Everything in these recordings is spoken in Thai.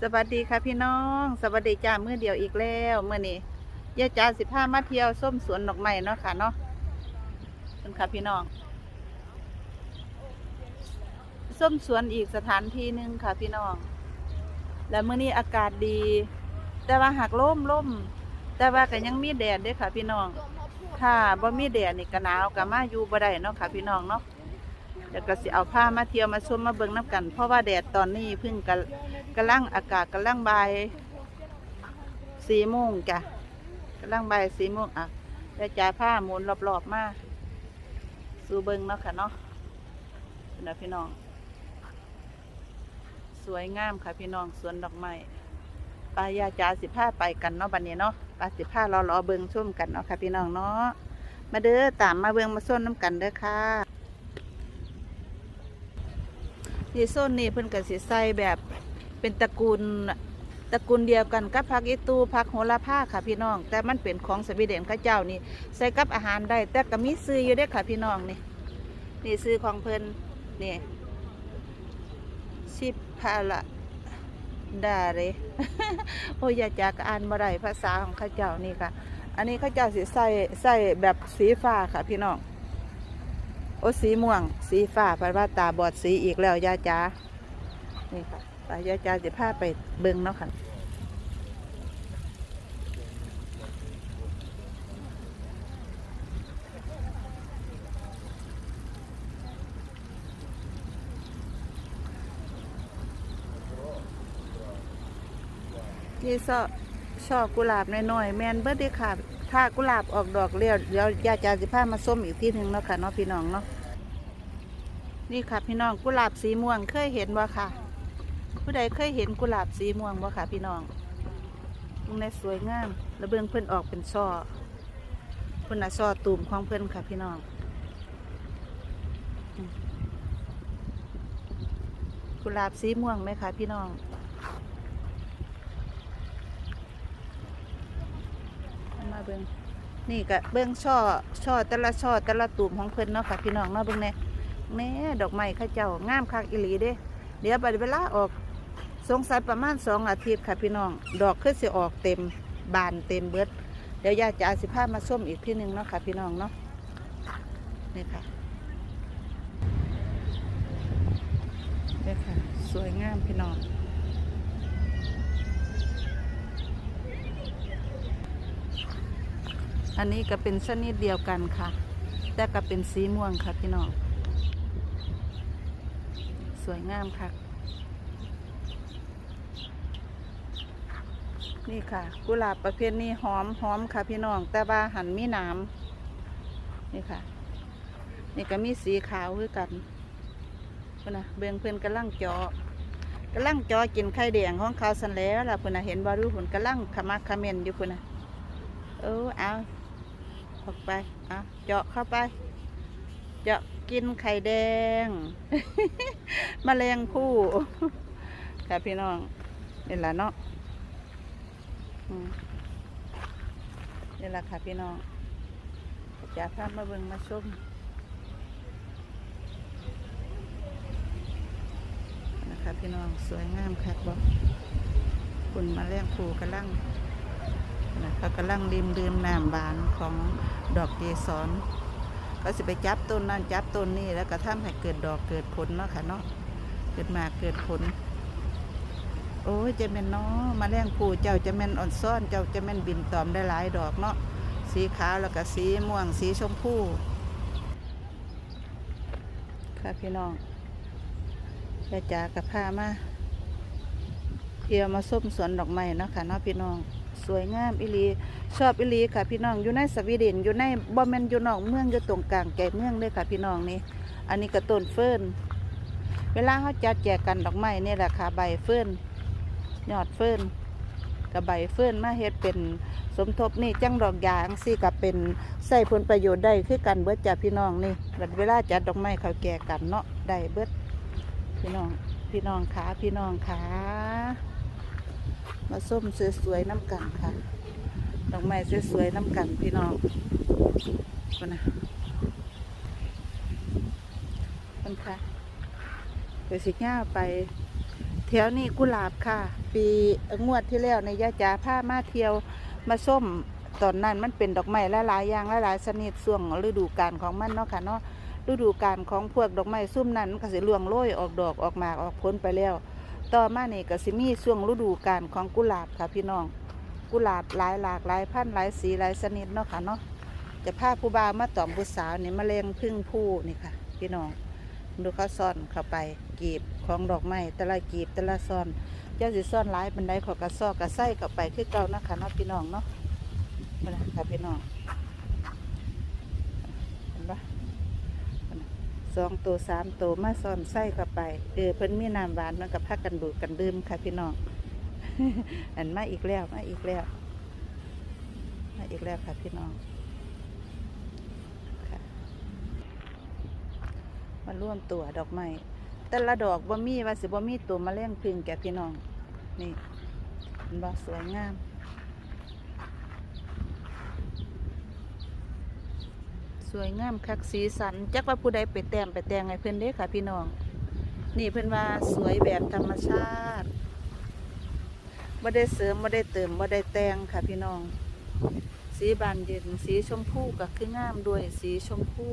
สวัสดีค่ะพี่น้อง สวัสดีจ้าเมื่อเดียวอีกแล้วเมื่อนี้ยายจ้าสิพามาเที่ยวส้มสวนดอกไม้เนาะค่ะเนาะเป็นค่ะพี่น้องส้มสวนอีกสถานที่หนึ่งค่ะพี่น้อง แล้วเมื่อนี้อากาศดี แต่ว่าหักล่มล่มแต่ว่าก็ยังมีแดดด้วยค่ะพี่น้อง ถ้าบ่มีแดดนี่ก็หนาวก็มาอยู่บ่ได้เนาะค่ะพี่น้องเนาะเดี๋ยวก็สิเอาผ้ามาเที่ยวมาชมมาเบิ่งน้ำกัน เพราะว่าแดดตอนนี้เพิ่งกะ กำลังอากาศกำลังบ่ายสี่โมงจ้ะกำลังบ่ายสี่โมงอะแล้วจ่ายผ้าหมุนรอบๆมาสู่เบิงเนาะค่ะเนาะนะพี่น้อง สวยงามค่ะพี่น้องสวนดอกไม้ปายาจาสิผ้าไปกันเนาะบัดนี้เนาะปาสิผ้ารอรอเบิงชุ่มกันเนาะค่ะพี่น้องเนาะมาเด้อตามมาเบิงมาส้นน้ำกันเด้อค่ะที่ส้นนี่เพิ่นก็สิใส่แบบ เป็นตระกูลตระกูลเดียวกันกับผักอีตูผักโหระพาค่ะพี่น้อง แต่มันเป็นของสวีเดนข้าเจ้านี่ใส่กับอาหารได้ แต่ก็มีซื้ออยู่เด้อค่ะพี่น้องนี่นี่ซื้อของเพิ่นนี่ชิพาละดาเลยโอ้ยอยาจากอ่านบ่ได้ภาษาของข้าเจ้านี่ค่ะ อันนี้ข้าเจ้าสิใส่ใส่แบบสีฟ้าค่ะพี่น้องโอ้สีม่วง สีฟ้าแปลว่าตาบอดสีอีกแล้วยาจานี่ค่ะ ตายาจาสิพาไปเบิ่งเนาะค่ะนี่ซอช่อกุหลาบน้อยๆแมนเบิดเด้ค่ะ ถ้ากุหลาบออกดอกเลี้ยวเดี๋ยวยาจาสิพามาส้มอีกที่หนึ่งเนาะค่ะเนาะพี่น้องเนาะนี่ค่ะพี่น้องกุหลาบสีม่วงเคยเห็นบ่ค่ะ ผู้ใดเคยเห็นกุหลาบสีม่วงบ่ค่ะพี่น้องตรงในสวยงาม แล้วเบื้องเพิ่นออกเป็นช่อเพิ่นน่ะช่อตูมของเพิ่นค่ะพี่น้องกุหลาบสีม่วงไหมคะพี่น้อง มาเบิ้งนี่ก็เบิ้งช่อช่อแต่ละช่อแต่ละตูมของเพิ่นเนาะค่ะพี่น้องเนาะเบิ้งแน่แน่ดอกไม้ข้าเจ้างามคักอีหลีเด้ เดี๋ยวบัดเวลาออก สงสัยประมาณสองอาทิตย์ค่ะพี่น้อง ดอกขึ้นสิออกเต็มบานเต็มเบิด เดี๋ยวยาจะเอาสิพามาส้มอีกที่หนึ่งเนาะค่ะพี่น้องเนาะนี่ค่ะนี่ค่ะ สวยงามพี่น้องอันนี้ก็เป็นชนิดเดียวกันค่ะ แต่ก็เป็นสีม่วงค่ะพี่น้อง สวยงามค่ะ นี่ค่ะ กุหลาบประเภทนี้หอมหอมค่ะพี่น้อง แต่ว่าหันมีหน้ำนี่ค่ะ นี่ก็มีสีขาวคือกันพุ่นนะเบืองเพื่อนกำลังจาะกำลังจาะกินไข่แดงของเขาสันแล้วล่ะพุ่นนะเห็นบารูพุ่นกำลังขมักเขมนอยู่พุ่นนะเออเอาออกไปเอาเจาะเข้าไป เจาะกินไข่แดงมแมลงผู้ค่ะพี่น้องนี่แหละเนาะ นี่แหละค่ะพี่น้องจะพามาเบิ่งมาชมนะคะพี่น้องสวยงามคักบอกคุณมาแมลงผู้กำลังนะเขากำลังดื่มดื่มน้ำบานของดอกเกสรก็สิไปจับต้นนั่นจับต้นนี้แล้วก็ทำให้เกิดดอกเกิดผลเนาะค่ะเนาะเกิดมาเกิดผล โอ้ยจะแม่นเนาะมาแรงปูเจ้าจะแม่นอ่อนซ้อน เจ้าจะแม่นบินตอมได้หลายดอกเนาะสีขาวแล้วก็สีม่วงสีชมพูค่ะพี่น้องแม่จ๋ากับพามาเที่ยวมาส้มสวนดอกไม้เนาะค่ะเนาะพี่น้องสวยงามอิลีชอบอิลีค่ะพี่น้องอยู่ในสวีเดนอยู่ในบ่แมนอยู่นอกเมืองอยู่ตรงกลางใจเมืองเลยค่ะพี่น้องนี่อันนี้ก็ต้นเฟิร์นเวลาเขาจัดแจกกันดอกไม้นี่แหละค่ะใบเฟิร์น ยอดเฟิร์นกับใบเฟิร์นมาเฮ็ดเป็นสมทบนี่จังดอกยางสิกับเป็นใส่ผลประโยชน์ได้คือกันเบิดจากพี่น้องนี่บัดเวลาจัดดอกไม้เขาแจกกันเนาะได้เบิดพี่น้องพี่น้องขาพี่น้องขามาส้มสวยๆน้ำกันค่ะดอกไม้สวยๆน้ำกันพี่น้องคนนะคนค่ะเดี๋ยวสิง่าไปแถวนี้กุหลาบค่ะ ปีงวดที่แล้วในยะจ๋าพามาเที่ยวมาส้มตอนนั้นมันเป็นดอกไม้หลายๆอย่างหลายๆชนิดช่วงฤดูกาลของมันเนาะค่ะเนาะฤดูกาลของพวกดอกไม้ซุ่มนั้นก็สิร่วงโรยออกดอกออกหมากออกผลไปแล้ว ต่อมานี่ก็สิมีช่วงฤดูกาลของกุหลาบค่ะพี่น้อง กุหลาบหลายหลากหลายพันหลายสีหลายชนิดเนาะค่ะเนาะจะพาผู้บ่าวมาตอมผู้สาวนี่มะเร็งพึ่งผู้นี่ค่ะ พี่น้องดูเขาซ่อนเข้าไปกีบของดอกไม้แต่ละกีบแต่ละซ่อน เจ้าสิซ่อนหลายบันไดขอกระซอกกระไส้เข้าไปคือเก่านะคะเนาะพี่น้องเนาะมาละค่ะพี่น้องเห็นปะสองตัวสามตัวมาซ่อนไส้เข้าไปเออเพิ่นมีน้ำหวานมันกับพักกันดูดกันดื่มค่ะพี่น้องอันมาอีกแล้วมาอีกแล้วมาอีกแล้วค่ะพี่น้องค่ะมาร่วมตัวดอกไม้ แต่ละดอกบ่มีว่าสิบ่มีตัวแมลงพึ่งแก่พี่น้อง นี่เห็นบ่สวยงาม สวยงามคักสีสัน จักว่าผู้ใดไปแต้มไปแต่งให้เพิ่นเด้ค่ะพี่น้อง นี่เพิ่นว่าสวยแบบธรรมชาติบ่ได้เสริมบ่ได้เติมบ่ได้แต่งค่ะพี่น้อง สีบานเย็นสีชมพูก็คืองามด้วยสีชมพู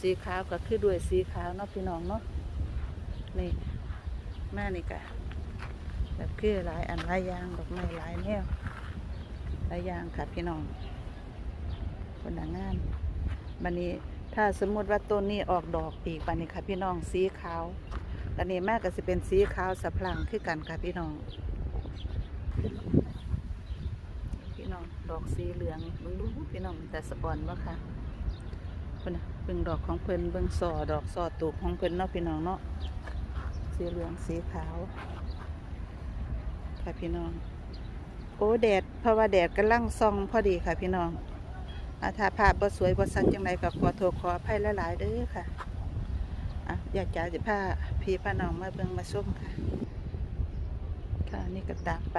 สีขาวก็คือด้วยสีขาวเนาะพี่น้องเนาะนี่แม่นี่กะแบบคือหลายอันหลายอย่างดอกไม้หลายแนวหลายอย่างค่ะพี่น้องคนหนางานบันนี้ถ้าสมมติว่าต้นนี้ออกดอกอีกบันนี้ค่ะพี่น้องสีขาวอันนี้แม่ก็จะเป็นสีขาวสะพลังคือกันค่ะพี่น้อง พี่น้องดอกสีเหลืองเบิ่งดูพี่น้องแต่สะอ่อนบ่ค่ะ พิ่นนะเบิ่งดอกของเพิ่นเบิ่งสอดอกสอตูบของเพิ่นเนาะพี่น้องเนาะสีเหลืองสีขาวค่ะพี่น้อง โอ้แดดเพราะว่าแดดกำลังส่องพอดีค่ะพี่น้องอาถ้าภาพบ่สวยบ่สันจังไดก็ขอโทษขออภัยหลายๆเด้อค่ะอะอยากจะสิพาพี่พาน้องมาเบิ่งมาชมค่ะค่ะนี่ก็ตากไป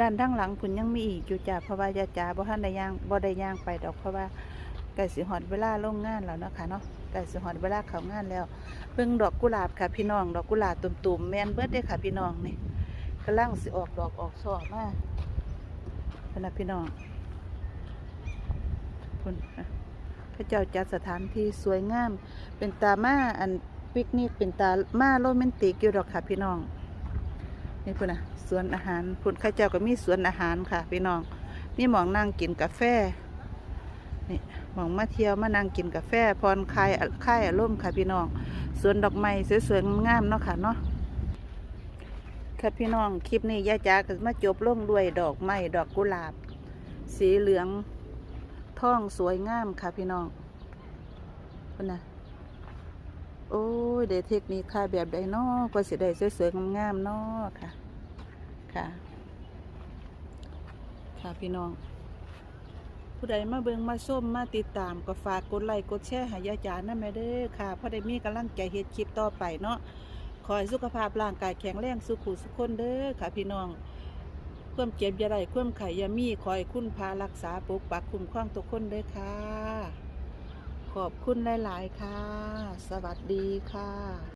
ด้านทั้งหลังคุณยังมีอีกอยู่จ้าเพราะว่ายาจาบ่ทันได้ย่างบ่ได้ย่างไปดอกเพราะว่า ใกล้สิหอดเวลาลงงานแล้วนะค่ะเนาะใกล้สิหอดเวลาเข้างานแล้วเบิ่งดอกกุหลาบค่ะพี่น้อง ดอกกุหลาบตุ่มๆแม่นเบิดเด้ค่ะพี่น้องนี่กำลังสิออกดอกออกช่อมาพนะพี่น้องคุณพระเจ้าจัดสถานที่สวยงาม เป็นตามาอันปิกนิกเป็นตามาโรแมนติกอยู่ดอกค่ะพี่น้องนี่พุ่นะสวนอาหารพุ่นข้าเจ้าก็มีสวนอาหารค่ะพี่น้องมีหมองนั่งกินกาแฟ นี่หมองมาเที่ยวมานั่งกินกาแฟพรคลายคลายอารมณ์ค่ะพี่น้องสวนดอกไม้สวยๆงามเนาะค่ะเนาะค่ะพี่น้องคลิปนี้ย่าจ๋าก็มาจบลงด้วยดอกไม้ดอกกุหลาบ สีเหลืองท่องสวยงามค่ะพี่น้องพุ่นนะโอ้ยเดเทคนิคค่ะแบบใดนาะก็สิได้สวยๆงามๆนาะค่ะ ค่ะ ค่ะพี่น้อง ผู้ใดมาเบิงมาส้มมาติดตามก็ฝากกดไลค์กดแชร์ห้ยาจานะแม่เด้อค่ะพราะได้มีกำลังใจเฮ็ดคลิปต่อไปเนาะขอให้สุขภาพร่างกายแข็งแรงสุขุสุขคนเด้อค่ะพี่น้องความเจ็บยาได้ความไข่ยามีคอยคุณพารักษาปกปักคุ้มครองทุกคนเด้อค่ะ ขอบคุณหลาย ๆ ค่ะ สวัสดีค่ะ